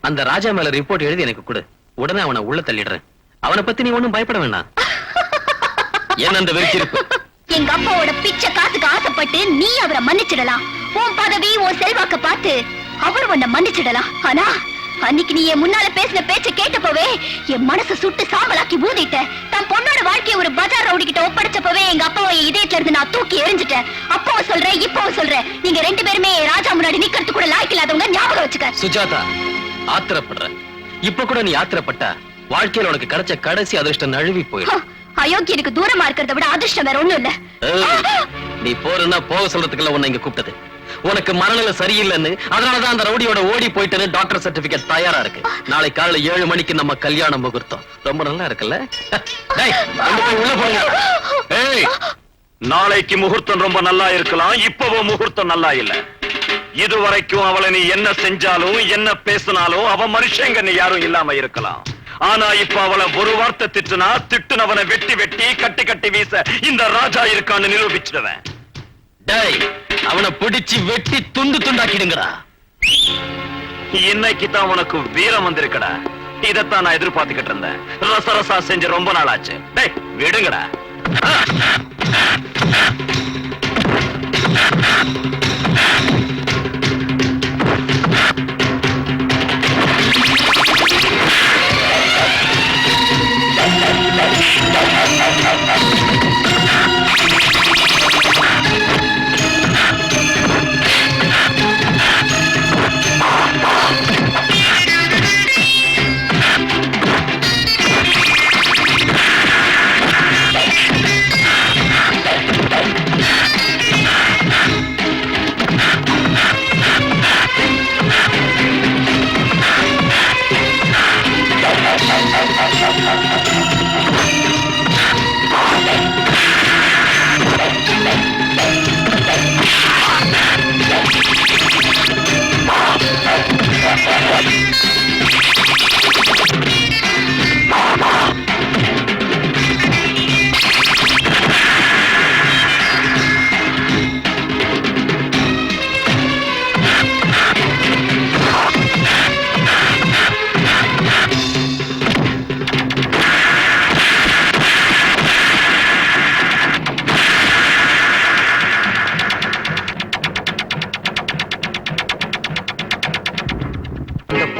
அந்த ராஜா மேல ரிப்போர்ட் எழுதி எனக்கு கொடு. உடனே அவனை உள்ள தள்ளிடுறேன். அவனை பத்தி நீ ஒண்ணும் பயப்பட வேண்டாம் என்ன அந்த வெறிச்சிருப்பு எங்க அப்பாவோட பிச்சை காசுக்கு ஆசைப்பட்டு நீ அவரை மன்னிச்சிடலாம். உன் பதவி உன் செல்வாக்க பார்த்து அவர் உன்னை மன்னிச்சிடலாம். ஆனா அன்னைக்கு நீ என் முன்னால பேசின பேச்ச கேட்டப்பவே என் மனசு சுட்டு சாம்பலாக்கி ஊதிட்ட. தன் பொண்ணோட வாழ்க்கைய ஒரு பஜார் ரவுடி கிட்ட ஒப்படைச்சப்பவே எங்க அப்பாவை என் இதயத்துல இருந்து நான் தூக்கி எரிஞ்சிட்டேன் அப்பவும் சொல்றேன் இப்பவும் சொல்றேன். நீங்க ரெண்டு பேருமே ராஜா முன்னாடி நிக்கிறது கூட லாய்க்கு இல்லாதவங்க ஞாபகம் வச்சுக்க. சுஜாதா ஆத்திரப்படுற. இப்ப கூட நீ ஆத்திரப்பட்டா. வாழ்க்கையில உனக்கு கிடைச்ச கடைசி அதிர்ஷ்டம் நழுவி போயிடும். அயோக்கியனுக்கு தூரமா இருக்கிறத விட அதிர்ஷ்டம் வேற ஒண்ணும் இல்ல. நீ போறன்னா போக சொல்றதுக்குள்ள உன்னை இங்க கூப்பிட்டது. உனக்கு மனநிலை சரியில்லைன்னு அதனாலதான் அந்த ரவுடியோட ஓடி போயிட்டேன்னு டாக்டர் சர்டிபிகேட் தயாரா இருக்கு. நாளை காலையில ஏழு மணிக்கு நம்ம கல்யாண முகூர்த்தம். ரொம்ப நல்லா இருக்குல்ல? உள்ள போங்க. நாளைக்கு முகூர்த்தம் ரொம்ப நல்லா இருக்கலாம் இப்பவும் முகூர்த்தம் நல்லா இல்ல. இதுவரைக்கும் அவளை நீ என்ன செஞ்சாலும் என்ன பேசினாலும் அவ மனுஷங்க நீ யாரும் இல்லாம இருக்கலாம். ஆனா இப்ப அவளை ஒரு வார்த்தை திட்டுனா திட்டுனவனை வெட்டி வெட்டி கட்டி கட்டி வீச இந்த ராஜா இருக்கான்னு நிரூபிச்சிடுவேன். டேய் அவனை பிடிச்சு வெட்டி துண்டு துண்டாக்கிடுங்கடா. இன்னைக்கு தான் உனக்கு வீரம் வந்திருக்கடா. இதத்தான் நான் எதிர்பார்த்துக்கிட்டு இருந்தேன். ரச ரசா செஞ்சு ரொம்ப நாள் ஆச்சு டேய் விடுங்கடா.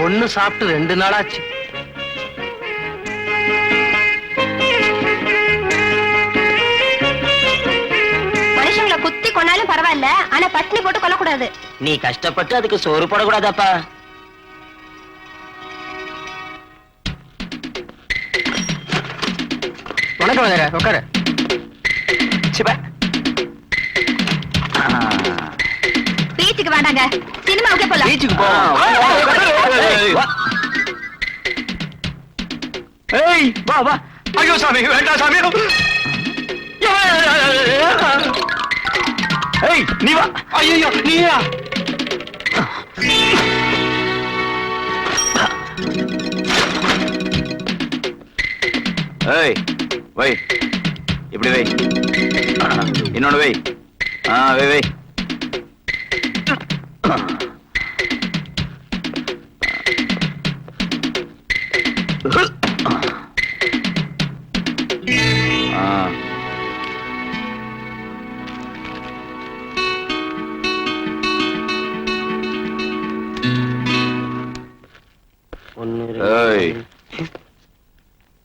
பொண்ணு சாப்பிட்டு ரெண்டு நாளாச்சு. மனுஷங்களை குத்தி கொன்னாலும் பரவாயில்ல ஆனா பட்டினி போட்டு கொல்லக்கூடாது. நீ கஷ்டப்பட்டு அதுக்கு சோறு போடக்கூடாதாப்பா. வணக்கம் உட்காரு. பீச்சுக்கு வேண்டாங்க சினிமாவுக்கே போலாம். பீச்சுக்கு வா, ஏய், வா. வா. ஐயோ சாமி வேண்டாம் சாமி. ஏய் நீ வா. ஐயோ நீயா ஏய் வை. இப்படி வை. இன்னொன்னு வை. ஆ வை வை.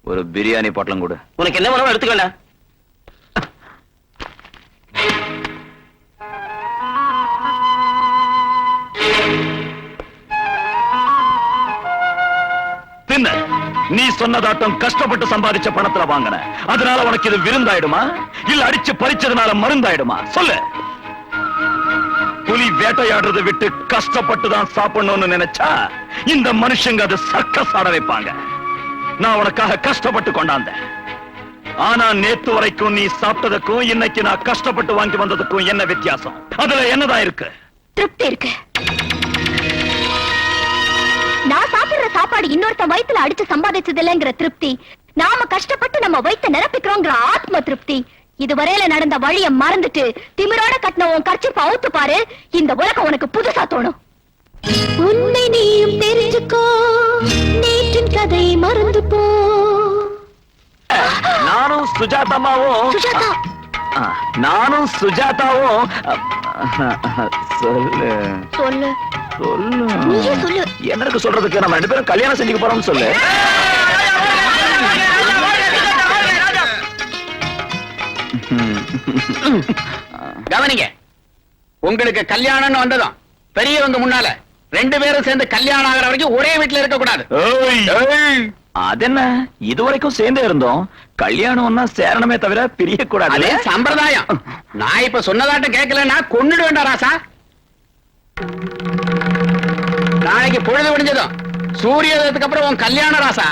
ஒரு பிரியாணி பொட்டலம் கொடு. உனக்கு என்ன வேணும் எடுத்துக்கண்டா. சொன்னதாட்டம் கஷ்டப்பட்டு சம்பாதிச்ச பணத்துல வாங்கின. அதனால உனக்கு இது விருந்தாயிடுமா? இல்ல அடிச்சு பறிச்சதுனால மருந்தாயிடுமா? சொல்லு. புலி வேட்டையாடுறதை விட்டு கஷ்டப்பட்டு தான் சாப்பிடணும்னு நினைச்சா இந்த மனுஷங்க அது சர்க்கஸ் ஆட வைப்பாங்க. நான் உனக்காக கஷ்டப்பட்டு கொண்டாந்தேன். ஆனா நேத்து வரைக்கும் நீ சாப்பிட்டதுக்கும் இன்னைக்கு நான் கஷ்டப்பட்டு வாங்கி வந்ததுக்கும் என்ன வித்தியாசம்? அதுல என்னதான் இருக்கு? திருப்தி இருக்கு. சாப்பாடு இன்னொருத்தன் வயித்துல அடிச்சு சம்பாதிச்சது இல்லைங்கிற திருப்தி. நாம கஷ்டப்பட்டு நம்ம வயித்த நிரப்பிக்கிறோங்கிற ஆத்ம திருப்தி. இதுவரையில நடந்த வழிய மறந்துட்டு திமிரோட கட்டின உன் கர்ச்சிப்ப அவுத்து பாரு. இந்த உலகம் உனக்கு புதுசா தோணும். உன்னை நீயும் தெரிஞ்சுக்கோ. நேற்றின் கதை மறந்து போ நானும் சுஜாதாமாவும் சுஜாதா. நானும் சுஜாதாவும் சொல்லு. சொல்லு. சொல்லு. சொல்லு. என்ன இருக்கு சொல்றதுக்கு? நம்ம ரெண்டு பேரும் கல்யாணம் செஞ்சுக்க போறோம்னு சொல்லு. கவனிங்க. உங்களுக்கு கல்யாணம்னு வந்ததும் பெரியவங்க முன்னால ரெண்டு பேரும் சேர்ந்து கல்யாணம் ஆகிற வரைக்கும் ஒரே வீட்டுல இருக்க கூடாது ஏய், அதென்ன? இது வரைக்கும் சேர்ந்தே இருந்தோம். கல்யாணம்னா சேரணுமே தவிர பிரிய அதே சம்பிரதாயம். நான் இப்ப சொன்னதாட்டம் கேட்கலன்னா கொன்னுடு வேண்டாம் ராசா. நாளைக்கு பொழுது விடிஞ்சதும் சூரியதத்துக்கு அப்புறம் உன் கல்யாணம் ராசா.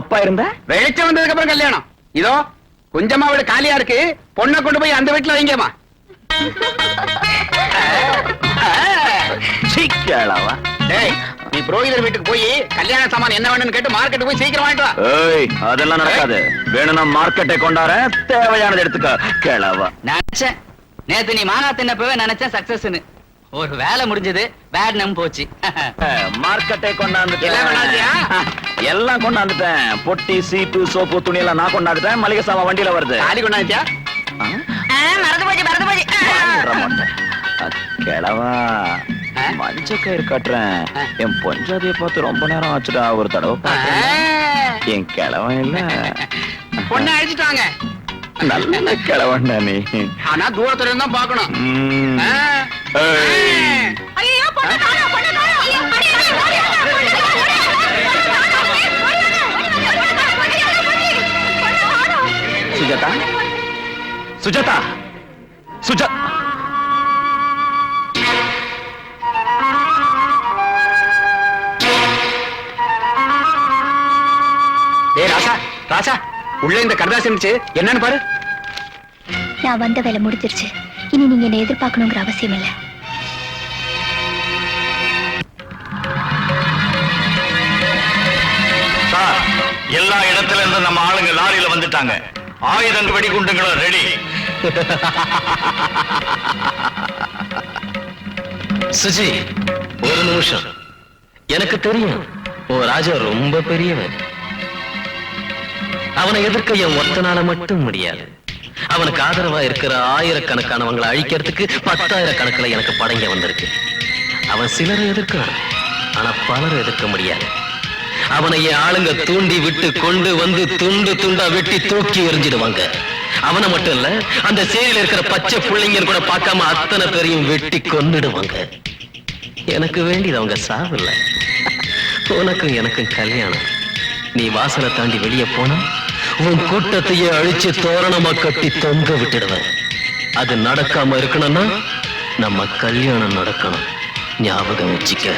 அப்பா இருந்த? வெளிச்சம் வந்ததுக்கு அப்புறம் கல்யாணம். இதோ கொஞ்சமா வீடு காலியா இருக்கு. பொண்ணை கொண்டு போய் அந்த வீட்டுல வைங்கம்மா. கேளவா டேய் நீ புரோகிதர் வீட்டுக்கு போய் கல்யாண சாமான் என்ன வேணும்னு கேட்டு மார்க்கெட்டுக்கு போய் சீக்கிரம் வாங்கிட்டு வா. ஏய் அதெல்லாம் நடக்காது. வேணும்னா மார்க்கெட்டை கொண்டார தேவையானது எடுத்துக்க. கேளவா நினைச்சேன். நேத்து நீ மாங்கா தின்னப்பவே நினைச்சேன் சக்சஸ்னு ஒரு வேலை முடிஞ்சது பேட் நம் போச்சு. மார்க்கெட்டை கொண்டாந்துட்டேன். எல்லாம் கொண்டாந்துட்டேன். பொட்டி சீப்பு சோப்பு துணி எல்லாம் நான் கொண்டாந்துட்டேன். மளிகை சாமான் வண்டியில வருது. தாலி கொண்டாச்சியா ஆ? மறந்து போச்சு மறந்து போச்சு. கிழவா? மஞ்ச கயிறு கட்டுறேன் என் பொஞ்சாதிய பார்த்து ரொம்ப நேரம் ஆச்சுடா ஒரு தடவை. என் கிழவன் இல்ல பொண்ணை அழிச்சிட்டாங்க நல்ல கிழவன்டா நீ ஆனா தூரத்துல இருந்தா பாக்கணும் ம். ஆ. இருந்துச்சு. என்னன்னு பாரு. நான் வந்த வேலை முடிஞ்சிருச்சு. இனி நீங்க என்ன எதிர்பார்க்கணுங்கிற அவசியம் இல்ல. சார் எல்லா இடத்துல இருந்து நம்ம ஆளுங்க லாரியில வந்துட்டாங்க. ஆயுதம் வெடிகுண்டுங்களும் ரெடி. சுஜி ஒரு நிமிஷம். எனக்கு தெரியும் ஓ ராஜா ரொம்ப பெரியவன். அவனை எதிர்க்க என் ஒத்தனால மட்டும் முடியாது. அவனுக்கு ஆதரவா இருக்கிற ஆயிரக்கணக்கானவங்களை அழிக்கிறதுக்கு பத்தாயிரக்கணக்கில் எனக்கு படங்க வந்திருக்கு. அவன் சிலரை எதிர்க்கிறான் ஆனா பலரை எதிர்க்க முடியாது. அவனை என் ஆளுங்க தூண்டி விட்டு கொண்டு வந்து துண்டு துண்டா வெட்டி தூக்கி எறிஞ்சிடுவாங்க. அவனை மட்டும் இல்ல அந்த சேரியில இருக்கிற பச்சை பிள்ளைங்க கூட பார்க்காம அத்தனை பேரையும் வெட்டி கொன்னுடுவாங்க. எனக்கு வேண்டியது அவங்க சாவில்ல உனக்கும் எனக்கும் கல்யாணம். நீ வாசலை தாண்டி வெளியே போனா உன் கூட்டத்தையே அழிச்சு தோரணமா கட்டி தொங்க விட்டுடுவேன். அது நடக்காம இருக்கணும்னா நம்ம கல்யாணம் நடக்கணும். ஞாபகம் வச்சுக்க.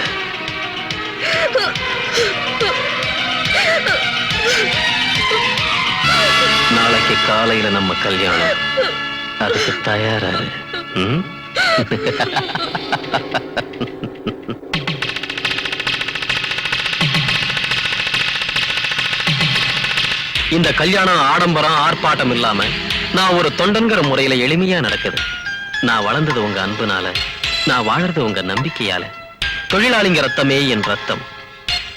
நாளைக்கு காலையில நம்ம கல்யாணம். அதுக்கு தயாராரு ம்? இந்த கல்யாணம் ஆடம்பரம் ஆர்ப்பாட்டம் இல்லாம நான் ஒரு தொண்டன்கிற முறையில எளிமையா நடக்குது. நான் வளர்ந்தது உங்க அன்புனால நான் வாழறது உங்க நம்பிக்கையால. தொழிலாளிங்க ரத்தமே என் ரத்தம்.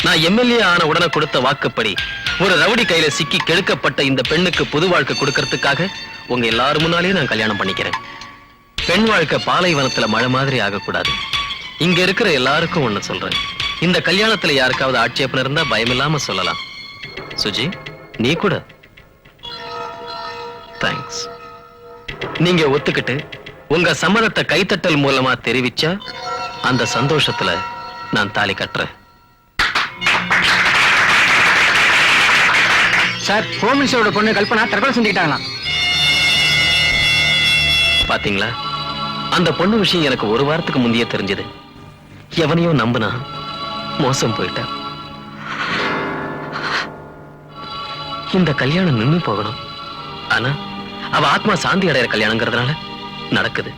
நான் எம்எல்ஏ ஆன உடனே கொடுத்த வாக்குப்படி ஒரு ரவுடி கையில சிக்கி கெடுக்கப்பட்ட இந்த பெண்ணுக்கு புது வாழ்க்கை கொடுக்கறதுக்காக உங்க எல்லாரும் முன்னாலேயும் நான் கல்யாணம் பண்ணிக்கிறேன். பெண் வாழ்க்கை பாலைவனத்துல மழை மாதிரி ஆகக்கூடாது. இங்க இருக்கிற எல்லாருக்கும் ஒண்ணு சொல்றேன். இந்த கல்யாணத்துல யாருக்காவது ஆட்சேபனை இருந்தா பயமில்லாம சொல்லலாம். சுஜி? நீ கூட. தேங்க்ஸ் நீங்க ஒத்துக்கிட்டு உங்க சம்மதத்தை கைத்தட்டல் மூலமா தெரிவிச்சா அந்த சந்தோஷத்துல நான் தாலி கட்டுறேன். சார் ஹோம் மினிஸ்டரோட பொண்ணு கல்பனா தற்கொலை செஞ்சுக்கிட்டாங்களாம் பாத்தீங்களா? அந்த பொண்ணு விஷயம் எனக்கு ஒரு வாரத்துக்கு முந்தைய தெரிஞ்சது. எவனையோ நம்புனா மோசம் போயிட்டேன் இந்த கல்யாணம் நின்னு போகணும். ஆனா அவ ஆத்மா சாந்தி அடையிற கல்யாணங்கிறதுனால நடக்குது.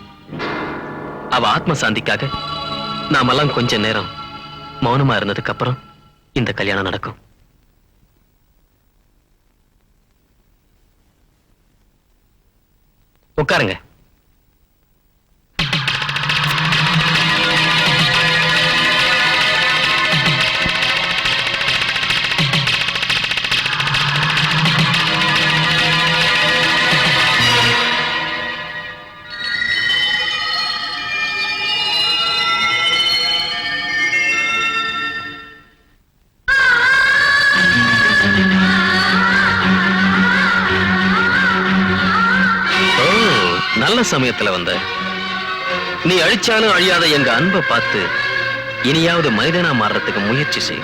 அவ ஆத்ம சாந்திக்காக நாமெல்லாம் கொஞ்ச நேரம் மௌனமா இருந்ததுக்கு அப்புறம் இந்த கல்யாணம் நடக்கும். உட்காருங்க. நல்ல வந்த நீ அழிச்சாலும் அழியாத எங்க அன்பை பார்த்து இனியாவது மனிதனா மாறுறதுக்கு முயற்சி செய்.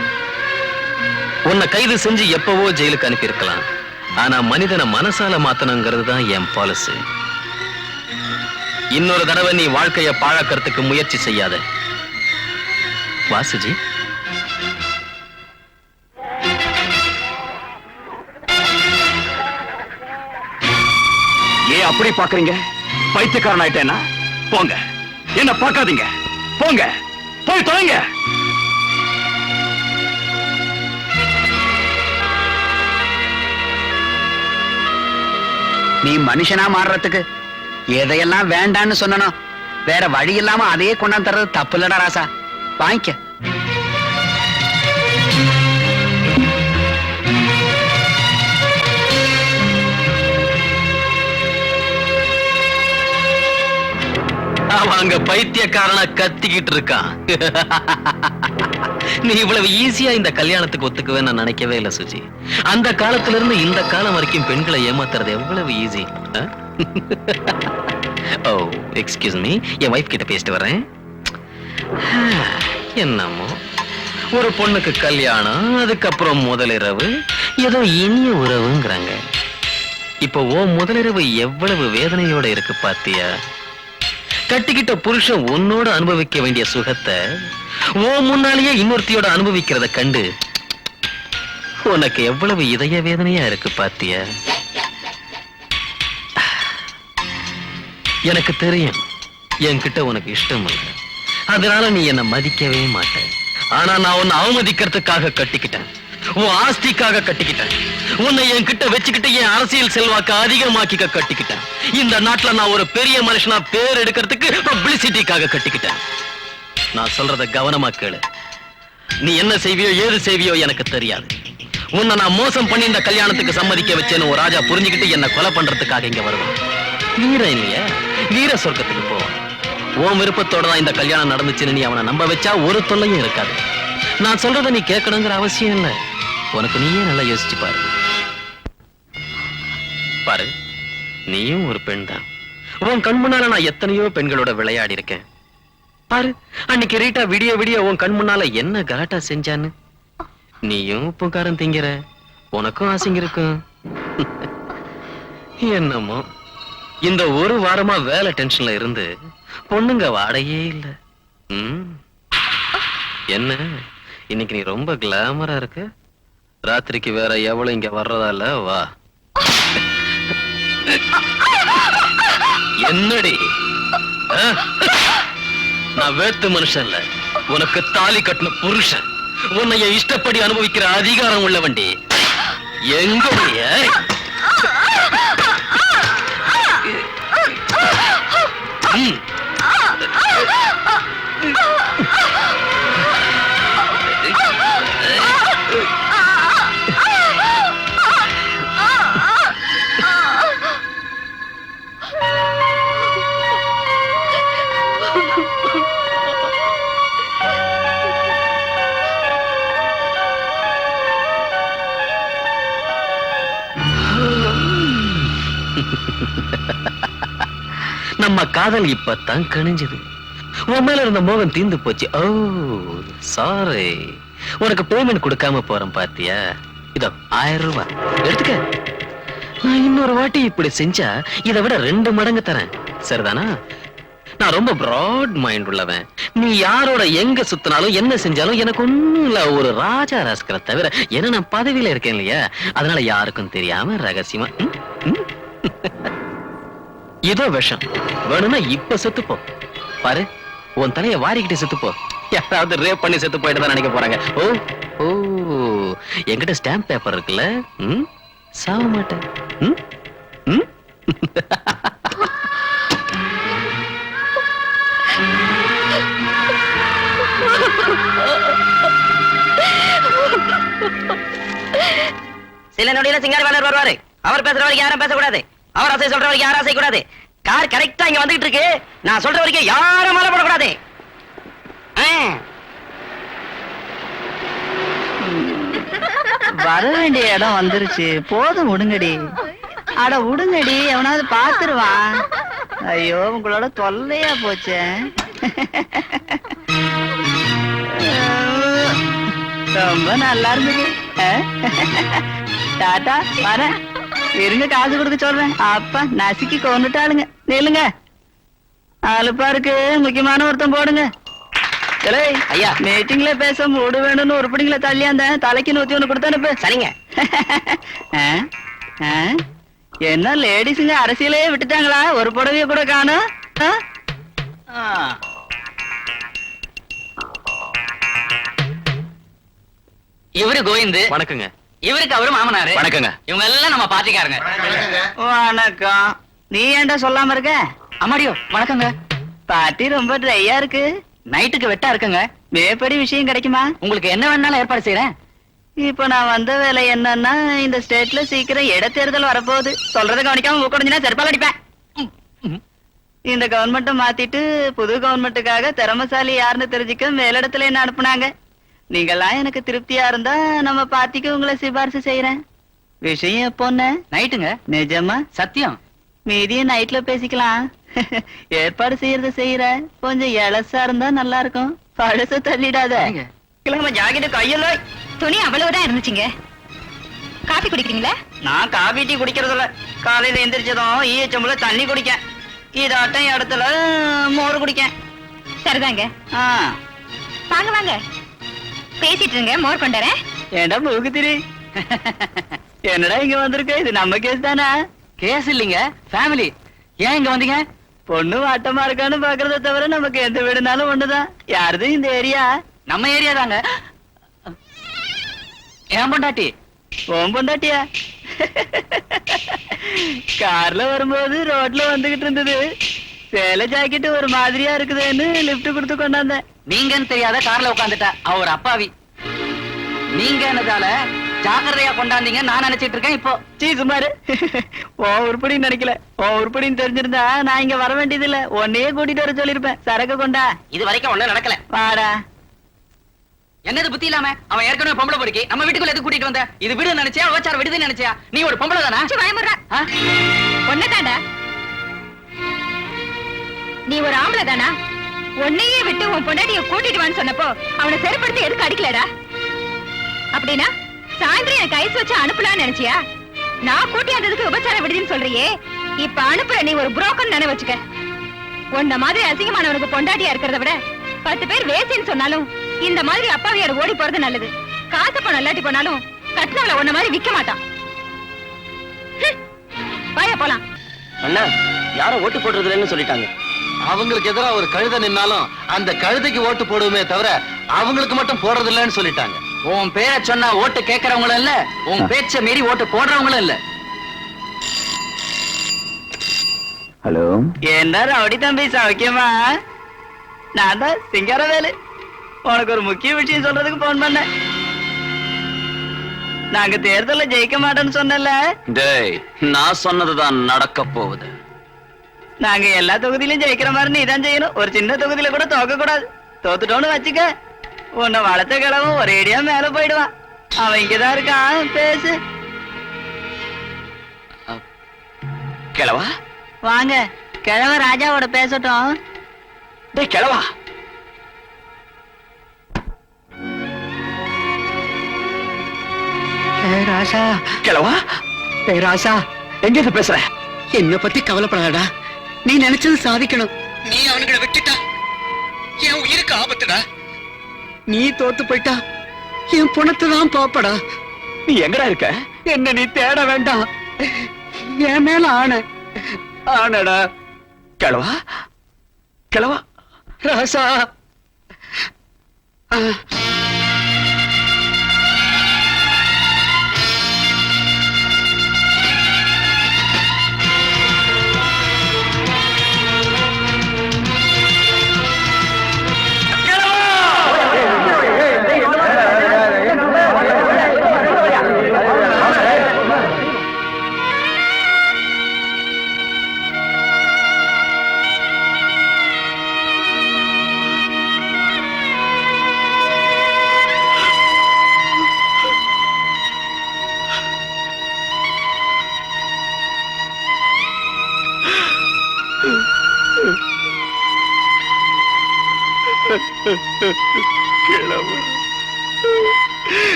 உன்னை கைது செஞ்சு எப்பவோ ஜெயிலுக்கு அனுப்பியிருக்கலாம். ஆனா மனிதனை மனசால மாத்தணுங்கிறது தான் என் பாலிசி இன்னொரு தடவை நீ வாழ்க்கைய பாழாக்கிறதுக்கு முயற்சி செய்யாத. வாசுஜி. ஏன் அப்படி பாக்குறீங்க பைத்தியக்காரன் ஆயிட்டேன்னா போங்க. என்ன பார்க்காதீங்க. போங்க. போய் தொலைங்க. நீ மனுஷனா மாறுறதுக்கு எதையெல்லாம் வேண்டான்னு சொன்னனோ வேற வழி இல்லாம அதையே கொண்டாந்து தர்றது தப்பு இல்லடா ராசா. வாங்கிக்க. அவன் அங்க பைத்தியக்காரனா கத்திக்கிட்டு இருக்கான். நீ இவ்வளவு ஈஸியா இந்த கல்யாணத்துக்கு ஒத்துக்குவே நான் நினைக்கவே இல்ல சுஜி. அந்த காலத்துல இருந்து இந்த காலம் வரைக்கும் பெண்களை ஏமாத்துறது எவ்வளவு ஈஸி ஓ எக்ஸ்கியூஸ் மீ என் வைஃப் கிட்ட பேசிட்டு வரேன் என்னமோ? ஒரு பொண்ணுக்கு கல்யாணம் அதுக்கப்புறம் முதலிரவு ஏதோ இனிய உறவுங்கிறாங்க. இப்போ ஓ முதலிரவு எவ்வளவு வேதனையோட இருக்கு பாத்தியா? கட்டிக்கிட்ட புருஷன் உன்னோட அனுபவிக்க வேண்டிய சுகத்தை ஓ முன்னாலேயே இன்னொருத்தியோட அனுபவிக்கிறத கண்டு உனக்கு எவ்வளவு இதய வேதனையா இருக்கு பாத்திய? எனக்கு தெரியும். என்கிட்ட உனக்கு இஷ்டம் இல்லை. அதனால நீ என்ன மதிக்கவே மாட்ட. ஆனா நான் உன்னை அவமதிக்கிறதுக்காக கட்டிக்கிட்டேன். உன் ஆஸ்திக்காக கட்டிக்கிட்டேன். உன்னை என்கிட்ட வச்சுக்கிட்டு என் அரசியல் செல்வாக்க அதிகமாக்கிக்க கட்டிக்கிட்டேன். இந்த நாட்டுல நான் ஒரு பெரிய மனுஷனா பேர் எடுக்கிறதுக்கு பப்ளிசிட்டிக்காக கட்டிக்கிட்டேன். நான் சொல்றத கவனமா கேளு. நீ என்ன செய்வியோ ஏது செய்வியோ எனக்கு தெரியாது. உன்னை நான் மோசம் பண்ணி இந்த கல்யாணத்துக்கு சம்மதிக்க வச்சேன்னு ஒரு ராஜா புரிஞ்சுக்கிட்டு என்ன கொலை பண்றதுக்காக இங்க வருவான். வீர இல்லையா? வீர சொர்க்கத்துக்கு போவான். உன் விருப்பத்தோட தான் இந்த கல்யாணம் நடந்துச்சுன்னு நீ அவனை நம்ப வச்சா ஒரு தொல்லையும் இருக்காது. நான் சொல்றதை நீ கேட்கணுங்கிற அவசியம் இல்லை. உனக்கு நீயே நல்லா யோசிச்சு பாரு. பாரு நீயும் ஒரு பெண் தான் உன் கண் முன்னால நான் எத்தனையோ பெண்களோட விளையாடி இருக்கேன் பாரு அன்னைக்கு ரீட்டா விடிய விடிய உன் கண் முன்னால என்ன கலாட்டா செஞ்சான்னு. நீயும் உப்புக்காரம் திங்கிற உனக்கும் ஆசைங்க இருக்கும். என்னமோ இந்த ஒரு வாரமா வேலை டென்ஷன்ல இருந்து பொண்ணுங்க வாடையே இல்ல. என்ன இன்னைக்கு நீ ரொம்ப கிளாமரா இருக்க? ராத்திரிக்கு வேற எவ்வளவு இங்க வர்றதால வா. என்னடி? நான் வேத்து மனுஷன் இல்ல. உனக்கு தாலி கட்டின புருஷன். உன்னை என் இஷ்டப்படி அனுபவிக்கிற அதிகாரம் உள்ளவண்டி எங்களுடைய ஏய்? ம். நம்ம காதல் இப்பதான் கணிஞ்சது உன் மேல இருந்த மோகம் தீந்து போச்சு. ஓ சாரி உனக்கு பேமெண்ட் கொடுக்காம போறேன் பாத்தியா? இதோ ஆயிரம் ரூபாய் எடுத்துக்க. நான் இன்னொரு வாட்டி இப்படி செஞ்சா இதை விட ரெண்டு மடங்கு தரேன். சரிதானா? நான் ரொம்ப பிராட் மைண்ட் உள்ளவன். நீ யாரோட எங்க சுத்தினாலும் என்ன செஞ்சாலும் எனக்கு ஒண்ணும் இல்ல ஒரு ராஜா ராஸ்கரை தவிர ஏன்னா நான் பதவியில இருக்கேன் இல்லையா? அதனால யாருக்கும் தெரியாம ரகசியமா இதோ விஷம். வேணும்னா இப்ப செத்துப்போ. பாரு உன் தலைய வாரிக்கிட்டு செத்துப்போ. யாராவது ரேப் பண்ணி செத்து போயிட்டு தான் நினைக்க போறாங்க. ஓ ஓ என்கிட்ட ஸ்டாம்ப் பேப்பர் இருக்குல்ல? ம்? சாவ மாட்டேன். ம்? ம்? சில நொடியில சிங்காரவேலர் வருவாரு. அவர் பேசுற வரைக்கும் யாரும் பேசக்கூடாது. அவர் அசை சொல்ற வரைக்கும் யாரும் அசைக்கூடாது கார் கரெக்டா இங்க வந்துகிட்டு இருக்கு. நான் சொல்ற வரைக்கும் யாரும் மேல போடக்கூடாது. வர வேண்டிய இடம் வந்துருச்சு. போதும் விடுங்கடி அட விடுங்கடி எவனாவது பாத்துருவான் ஐயோ உங்களோட தொல்லையா போச்சே. ரொம்ப நல்லா இருந்தது. டாட்டா வரேன். இருங்க காசு கொடுக்க சொல்றேன். அப்பா நசுக்கி கொண்டுட்டாளுங்க நில்லுங்க. அலுப்பா இருக்கு முக்கியமான ஒருத்தன் போடுங்க. ஏலேய், ஐயா. மீட்டிங்ல பேச மூடு வேணும்னு உருப்படிங்களை தள்ளியாந்த தலைக்கு நூத்தி ஒண்ணு கொடுத்தானு சரிங்க? என்ன லேடிஸுங்க அரசியலே விட்டுட்டாங்களா? ஒரு புடவைய கூட காணும். இவரு கோவிந்து. வணக்கங்க. இவருக்கு அவரு மாமனாரு. வணக்கங்க. இவங்க எல்லாம் நம்ம பாட்டிக்காரங்க வணக்கம். நீ ஏன்டா சொல்லாம இருக்க? அம்மாடியோ வணக்கங்க. பாட்டி ரொம்ப ட்ரையா இருக்கு. நைட்டுக்கு வெட்டா இருக்குங்க. மேப்படி விஷயம் கிடைக்குமா? உங்களுக்கு என்ன வேணாலும் ஏற்பாடு செய்யறேன் இப்ப நான் வந்த வேலை என்னன்னா இந்த ஸ்டேட்ல சீக்கிரம் இடைத்தேர்தல் வரப்போகுது. சொல்றத கவனிக்காம மூக்கடைஞ்சுனா செருப்பால் அடிப்பேன். இந்த கவர்மெண்ட்டை மாத்திட்டு புது கவர்மெண்ட்டுக்காக திறமசாலி யாருன்னு தெரிஞ்சுக்க மேலிடத்துல என்ன அனுப்புனாங்க? நீங்கெல்லாம் எனக்கு திருப்தியா இருந்தா நம்ம பார்ட்டிக்கு உங்களை சிபாரிசு செய்யறேன் விஷயம் எப்போன்னு நைட்டுங்க. நிஜமா? சத்தியம். மீதியும் நைட்ல பேசிக்கலாம். ஏற்பாடு செய்யறத செய்யற. கொஞ்சம் இலசா இருந்தா நல்லா இருக்கும். பழச தள்ளிடாத. கிளம்ப ஜாக்கெட்டு கையில துணி அவ்வளவுதான் இருந்துச்சுங்க. காபி குடிக்கிறீங்களா? நான் காபி டீ குடிக்கிறதில்ல. காலையில எந்திரிச்சதும் ஈயச்சம்புல தண்ணி குடிக்க இதாட்டம் இடத்துல மோர் குடிக்க சரிதாங்க. ஆ. வாங்க வாங்க. பேசிட்டு இருங்க மோர் கொண்டாரேன் ஏண்டா மூக்குத்திரி? என்னடா இங்க வந்திருக்க? இது நம்ம கேஸ் தானே? கேஸ் இல்லைங்க ஃபேமிலி ஏன் இங்க வந்தீங்க? பொண்ணு வாட்டமா இருக்கான்னு பாக்குறத தவிர நமக்கு எந்த வீடுனாலும் ஒண்ணுதான். யாருது இந்த ஏரியா நம்ம ஏரியா தாங்க. ஏன் பொண்டாட்டி? உன் பொண்டாட்டியா? கார்ல வரும்போது ரோட்ல வந்துகிட்டு இருந்தது. சேலை ஜாக்கெட் ஒரு மாதிரியா இருக்குதுன்னு லிஃப்ட் கொடுத்து கொண்டாந்தேன். நீங்கன்னு தெரியாத கார்ல உட்காந்துட்டா அவர் அப்பாவி. நீங்க என்னதால ஜாக்கிரதையா கொண்டாந்தீங்க நான் நினைச்சிட்டு இருக்கேன் இப்போ. சீ சுமாரு உன் உருப்படின்னு நினைக்கல. உன் உருப்படின்னு தெரிஞ்சிருந்தா நான் இங்க வர வேண்டியது இல்ல உன்னையே கூட்டிட்டு வர சொல்லிருப்பேன் சரக்கு கொண்டா. இது வரைக்கும் ஒண்ணும் நடக்கல. வாடா. என்னது புத்தி இல்லாம? அவன் ஏற்கனவே பொம்பளை பொறுக்கி. நம்ம வீட்டுக்குள்ள எது கூட்டிட்டு வந்த? இது வீடு நினைச்சியா? விபச்சார விடுதி நினைச்சியா? நீ ஒரு பொம்பளை தானா பயமுறா? ஒன்னதாண்டா நீ ஒரு ஆம்பளை தானா? உன்னையே விட்டு உன் பொண்டாட்டிய கூட்டிட்டு வான்னு சொன்னப்போ அவனை சரிப்படுத்தி எதுக்கு அடிக்கலடா? அப்படின்னா சாயந்தரம் எனக்கு ஐஸ் வச்சு அனுப்பலாம்னு நினைச்சியா? நான் கூட்டியாந்ததுக்கு விபச்சாரம் விடுதுன்னு சொல்றியே இப்ப அனுப்புற நீ ஒரு புரோக்கர் நினை வச்சுக்க. உன்ன மாதிரி அசிங்கமானவனுக்கு பொண்டாட்டியா இருக்கிறத விட பத்து பேர் வேசின்னு சொன்னாலும் இந்த மாதிரி அப்பாவியார் ஓடி போறது நல்லது. காசு பணம் இல்லாட்டி போனாலும் கட்டினவள உன்ன மாதிரி விக்க மாட்டான். ஹம். வாயா போலாம். அண்ணா யாரும் ஓட்டு போடுறதுலன்னு சொல்லிட்டாங்க. அவங்களுக்கு எதிரா ஒரு கழுதை நின்னாலும் அந்த கழுதைக்கு ஓட்டு போடுவோமே தவிர அவங்களுக்கு மட்டும் போடுறது இல்லைன்னு சொல்லிட்டாங்க. உன் பேரை சொன்னா ஓட்டு கேட்கறவங்களும் இல்ல உன் பேச்ச மீறி ஓட்டு போடுறவங்களும் இல்ல. ஹலோ? என்ன ரவுடி தம்பி சௌக்கியமா? நான் தான் சிங்காரவேலு. உனக்கு ஒரு முக்கிய விஷயம் சொல்றதுக்கு போன் பண்ணேன். நாங்க தேர்தல்ல ஜெயிக்க மாட்டோம்னு சொன்னல டேய் நான் சொன்னதுதான் நடக்க போகுது. நாங்க எல்லா தொகுதியிலும் ஜெயிக்கிற மாதிரி நீ தான் செய்யணும். ஒரு சின்ன தொகுதியில கூட தோக்க கூடாது தோத்துட்டோன்னு வச்சுக்க. உன்னை வளர்த்த கிழவும் ஒரேடியா மேல போயிடுவான் அவன் இங்கதான் இருக்கான். பேசு. கிழவா? வாங்க. கிழவ ராஜாவோட பேசட்டும். டேய் கிழவா. ராசா. கிழவா? ராசா. எங்க இருந்து பேசுற? என்ன பத்தி கவலைப்படாதடா. நீ நினைச்சது சாதிக்கணும். நீ அவனுங்களை விட்டுட்டா? என் உயிருக்கு ஆபத்துடா? நீ தோத்து போயிட்டா? என் பணத்தை தான் பாப்படா. நீ எங்கடா இருக்க? என்ன நீ தேட வேண்டாம். என் மேல ஆணை. ஆனடா கிழவா? கிழவா? ராசா. ஆ.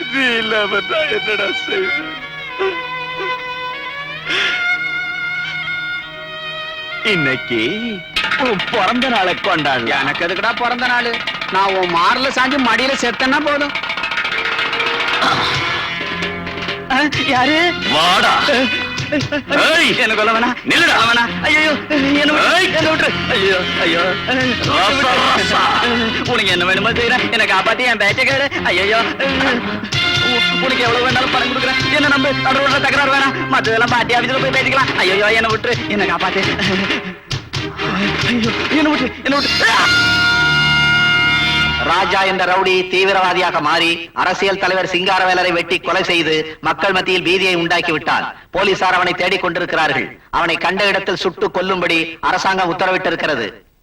நீ இல்லாம நான் என்னடா செய்வேன்? இன்னைக்கு உன் பிறந்த நாளை கொண்டாடலாம் எனக்கு எதுக்குடா பிறந்த நாள்? நான் உன் மார்ல சாஞ்சு மடியில செத்தேன்னா போதும். யாரு? வாடா. என்ன கொல்ல வேணா நில்லுடா. வேணா ஐயோ என்ன. என்ன விட்டுரு ஐயோ ஐயோ. உனக்கு என்ன வேணுமோ செய்யறேன் என்னை காப்பாத்தி என் பேச்ச கேடு ஐயோ உனக்கு எவ்வளவு வேணாலும் பணம் கொடுக்குறேன். என்ன நம்பு? நடுவுல தகராறு வேணாம். மத்ததெல்லாம் பாட்டி ஆபீஸ்ல போய் பேசிக்கலாம். ஐயோ என்ன விட்டுரு என்ன காப்பாத்து. என்ன விட்டு என்ன விட்டு. ராஜா என்ற ரவுடி தீவிரவாதியாக மாறி அரசியல் தலைவர் சிங்காரவேலரை வெட்டி கொலை செய்து மக்கள் மத்தியில் பீதியை உண்டாக்கி விட்டான் போலீசார் அவனை தேடிக் கொண்டிருக்கிறார்கள். அவனை கண்ட இடத்தில் சுட்டு கொல்லும்படி அரசாங்கம் உத்தரவிட்டிருக்கிறது.